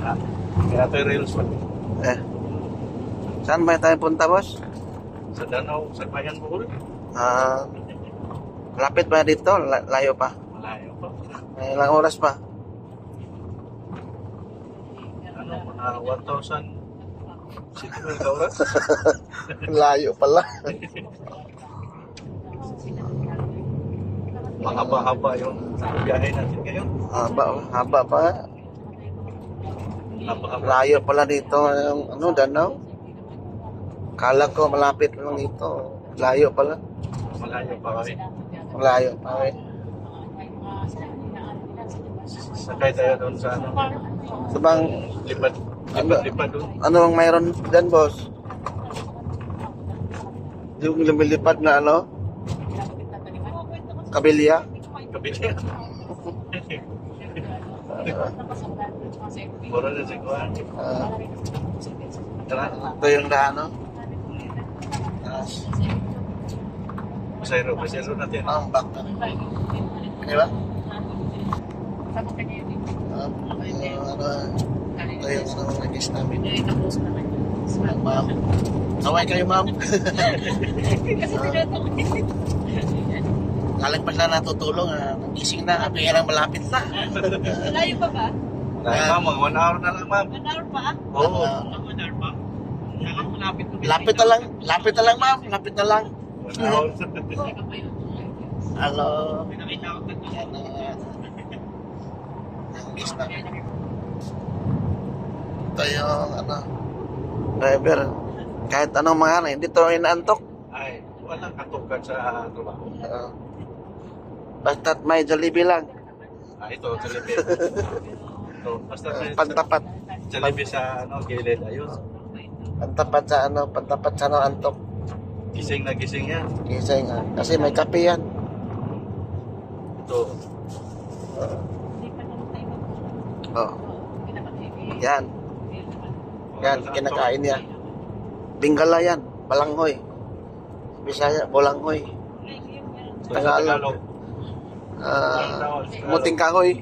Kaya rails pa. Eh. Saan ba tayo punta, boss? Sa Danau, sa Bayan Bohol. Ah, lapit ba dito? La- Layo pa. Malayo pa. May ilang oras pa. Ano, mga 1,000 siguro na oras. Layo pala. Mahaba-haba yung biyahe natin ngayon. Haba, haba pa. Layo pala dito yung ano, Danau. Kala ko malapit lang dito. Layo pala. Malayo pa kami. Layo pa eh. Sakay tayo doon sa ano, So bang, lipad. Lipad-lipad doon. ano bang mayroon dyan, boss? Yung lumilipad na ano? Kabilya? Kabili. Mura na si Kuhan. Ah, Tara, ito yung daan, no? Ah, pasayro, pasayro natin. ang back na. Di ba? Ah, ano, ito yung ano, nagis namin. Ma'am. Kaway kayo, ma'am. Galing pa siya natutulong. Ah, nagising na. Kaya lang malapit na. Layo pa ba? Dahil ma'am, mga one hour na lang ma'am. One hour pa? Oo. Ah, One hour pa? Malapit mo. lapit na lang. Lapit na lang, ma'am. Lapit na lang. One hour. Hello. Pinakita ko ka Yan na. Nagis na. Ito yung ano, driver. Kahit anong mga hindi to inaantok. Ay, walang katukan sa trabaho. Uh, basta't may Jollibee lang. Ah, ito, Jollibee. ito, basta may Pantapat. Jollibee sa ano, gilid. Ayun. Pantapat sa ano, pantapat sa ano, antok. Gising na gising yan. Gising nga. Kasi may kape yan. Ito. Oh. Yan. Yan, kinakain niya. Bingala yan. Balanghoy. Bisaya, Bolanghoy. Tagalog. Ah, muting kahoy.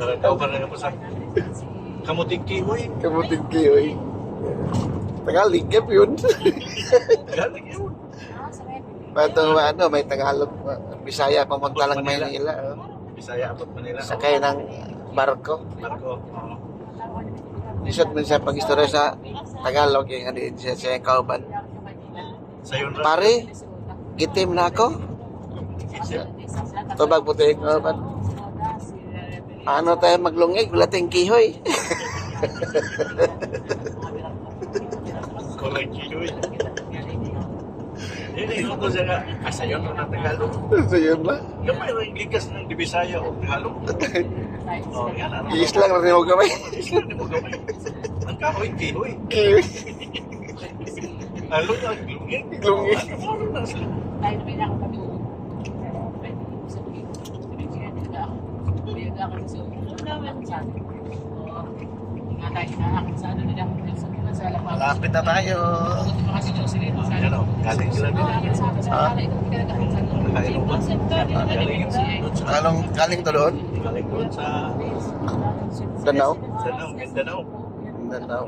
Nakataw ka na po sa kamuting kihoy. Kamuting kahoy. Tagalog, kep yun. Tagalog yun. Pato ano, may Tagalog. Bisaya, pamunta lang Maynila. oh. Bisaya, abot Manila. Sakay ng barko. Marco. Oo. Lisod man siya pag-istorya sa Tagalog, yung ano yun siya, siya yung kauban. Pare, gitim na ako. Tubag puti yung. Ano tayo maglungig? Wala tayong kihoy. Kulay kihoy. Hindi, ito siya nga. Ah, sayon na Tagalog. so yun na. Gamay rin gigas ng Dibisaya o Tagalog. Oh, yan ano. Iis lang rin mo mo gamay. Ang kahoy, kihoy. Kihoy. Ano na sila? Dahil may ako kami Malapit na tayo. Yan o, galing sila doon. Kalong, kaling to doon? Galing doon sa Danau? Danau, Mindanao. Danau.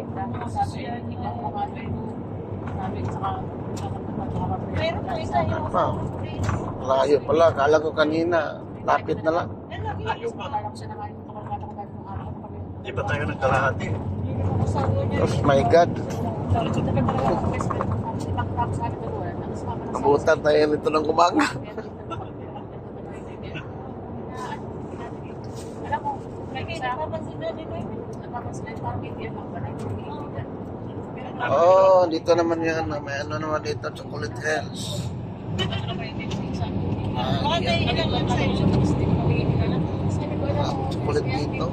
Meron po isa yung Pa. Layo pala. Kala ko kanina. Lapit na lang. Di ba tayo nagkalahati? Oh my God. Nabutan tayo nito ng umaga. Alam mo, napapansin na din eh. Napapansin na yung hindi yan ang balay. Oh, dito naman yan. May ano naman dito. Chocolate Hills. Ko, alam mo, Chocolate dito.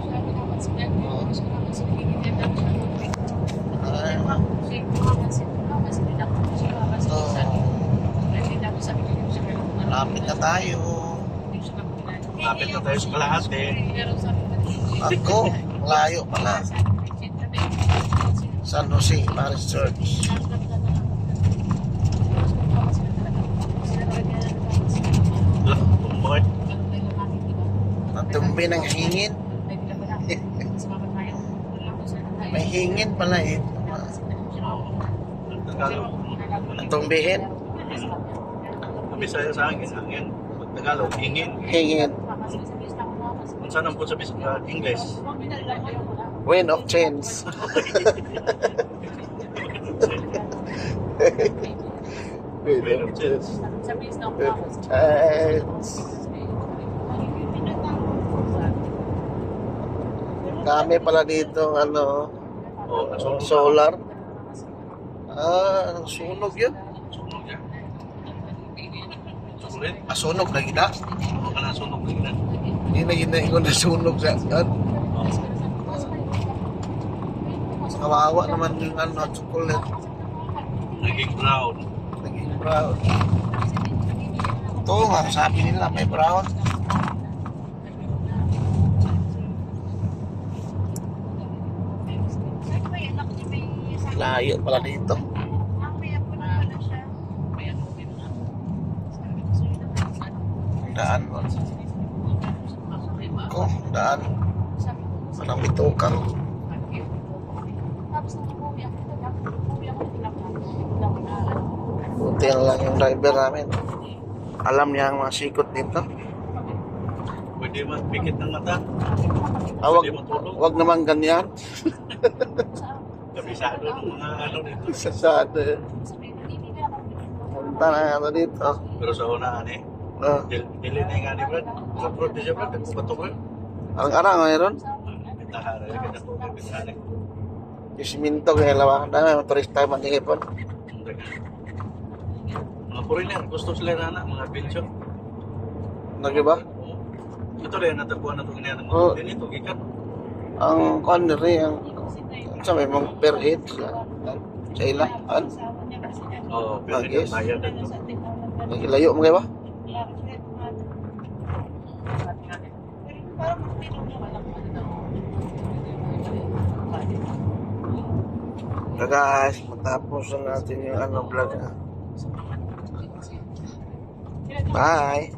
Oo. Ay, lapit na tayo. Lapit na tayo sa kalahati. Ako, layo pala. San Jose, Paris Church. Bumbot. Tampi ng hingin. May hingin pala eh. Ang Tagalog. Ang tumbihin. Ang Bisaya sa akin, hangin. Pag Tagalog, hingin. Hingin. Kung saan ang po sa English. Wind of change. Wind of change. Wind of change. Dami pala dito ano, O, nasunog. solar. Ah, sunog yun. Sunog. Sulit. Masunog na gina. Hindi na gina ko nasunog sa kan. Kawawa naman yung ano, chocolate. naging brown. Naging brown. Ito nga, sabi nila may brown. Layo pala dito. Daan. Ko, daan. Parang may tukang. Buti na lang yung driver namin. Alam niya ang mga sikot dito. Pwede magpikit ng mata. Ah, wag, wag naman ganyan. Kabisado ng mga ano dito. Sasado. Punta na ano dito. Pero sa unaan eh. Uh, Dil dili na nga ni Brad. Sa prod di siya Brad. Nagpato ko. ang arang mayroon. Bitahara. Kaya po. Bitahara. Yung siminto kaya lawa. Dami mga turista man di po. Mga foreigner. Gusto sila na na. Mga pensyon. Nagiba? Ito rin. Natagpuan na ito ganyan. Mga Oh. din ito. Gikat. Ang kwan rin ang sa may mga per head sa sa ila. An? Oo. Pero Bagis. hindi bayad ito. Nagilayo mo kaya ba? So guys, matapos na natin yung ano vlog. ah. Bye!